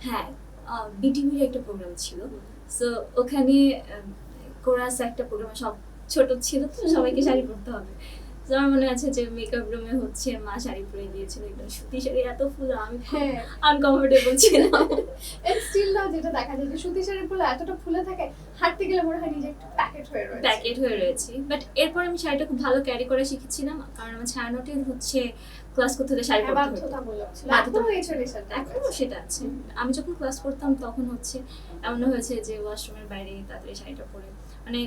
হ্যাঁ বিটিভির একটা প্রোগ্রাম ছিল। সো ওখানে কোরাস একটা প্রোগ্রামে সব ছোট ছিল তো সবাইকে শাড়ি পরতে হবে। তো আমার মনে আছে যে মেকআপ রুমে হচ্ছে মা শাড়ি পরে দিয়েছিল একদম সুতি শাড়ি এত ফুল আমি হ্যাঁ। আনকমফোর্টেবল ছিলাম। স্টিল না যেটা দেখা যায় যে সুতি এতটা ফুলে থাকে হাঁটতে গেলে মনে হয় নিজে একটু প্যাকেট হয়ে রয়েছে। প্যাকেট হয়ে রয়েছে। বাট এরপর আমি শাড়িটা খুব ভালো ক্যারি করে শিখেছিলাম কারণ আমার ছায়ানটের হচ্ছে ক্লাস করতে হলে শাড়ি হ্যাঁ, পরতে হতো। এখনও সেটা আছে। আমি যখন ক্লাস করতাম তখন হচ্ছে এমন হয়েছে যে ওয়াশরুমের বাইরে তাড়াতাড়ি শাড়িটা পরে মানে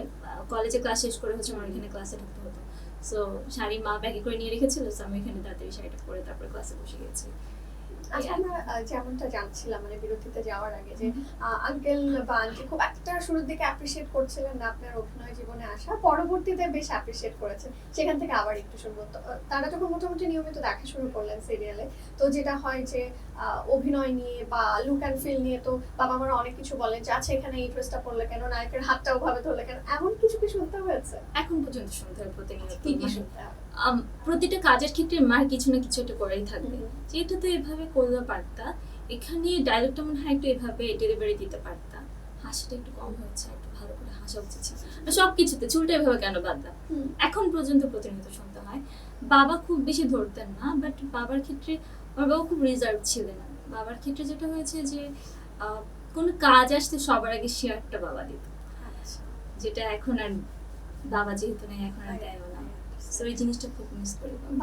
কলেজে ক্লাস শেষ করে হচ্ছে আমার এখানে ক্লাসে ঢুকতে হতো। সো শাড়ি মা ব্যাগে করে নিয়ে রেখেছিল সো আমি এখানে তাড়াতাড়ি শাড়িটা পরে তারপরে ক্লাসে বসে গেছি। যেমনটা জানছিলাম মানে বিরতিতে যাওয়ার আগে যে আঙ্কেল বা আন্টি খুব একটা শুরুর দিকে অ্যাপ্রিসিয়েট করছিলেন না আপনার অভিনয় জীবনে আসা। পরবর্তীতে বেশ অ্যাপ্রিসিয়েট করেছেন। সেখান থেকে আবার একটু শুনব। তারা যখন মোটামুটি নিয়মিত দেখা শুরু করলেন সিরিয়ালে তো যেটা হয় যে অভিনয় নিয়ে বা লুক অ্যান্ড ফিল নিয়ে তো বাবা মারা অনেক কিছু বলেন যে আচ্ছা এখানে এই ড্রেসটা পরলে কেন? নায়কের হাতটা ওভাবে ধরলে কেন? এমন কিছু কি শুনতে হয়েছে? এখন পর্যন্ত শুনতে হয় প্রতিনিয়ত। কি কি শুনতে হয়? প্রতিটা কাজের ক্ষেত্রে মার কিছু না কিছু একটা করেই থাকবে। হুম। যে এটা তো এভাবে করলে পারতা এখানে ডায়লগটা মনে হয় একটু এভাবে ডেলিভারি দিতে পারতা। হাসিটা একটু কম হয়েছে একটু ভালো করে হাসা উচিত ছিল। সব কিছুতে চুলটা এভাবে কেন বাদলাম হুম। এখন পর্যন্ত প্রতিনিয়ত শুনতে হয়। বাবা খুব বেশি ধরতেন না বাট বাবার ক্ষেত্রে আমার বাবা খুব রিজার্ভ ছিলেন। বাবার ক্ষেত্রে যেটা হয়েছে যে কোনো কাজ আসতে সবার আগে শেয়ারটা বাবা দিত। আচ্ছা। যেটা এখন আর বাবা যেহেতু নেই এখন আর দেয়ও না। সো এই জিনিসটা খুব মিস করি বাবা।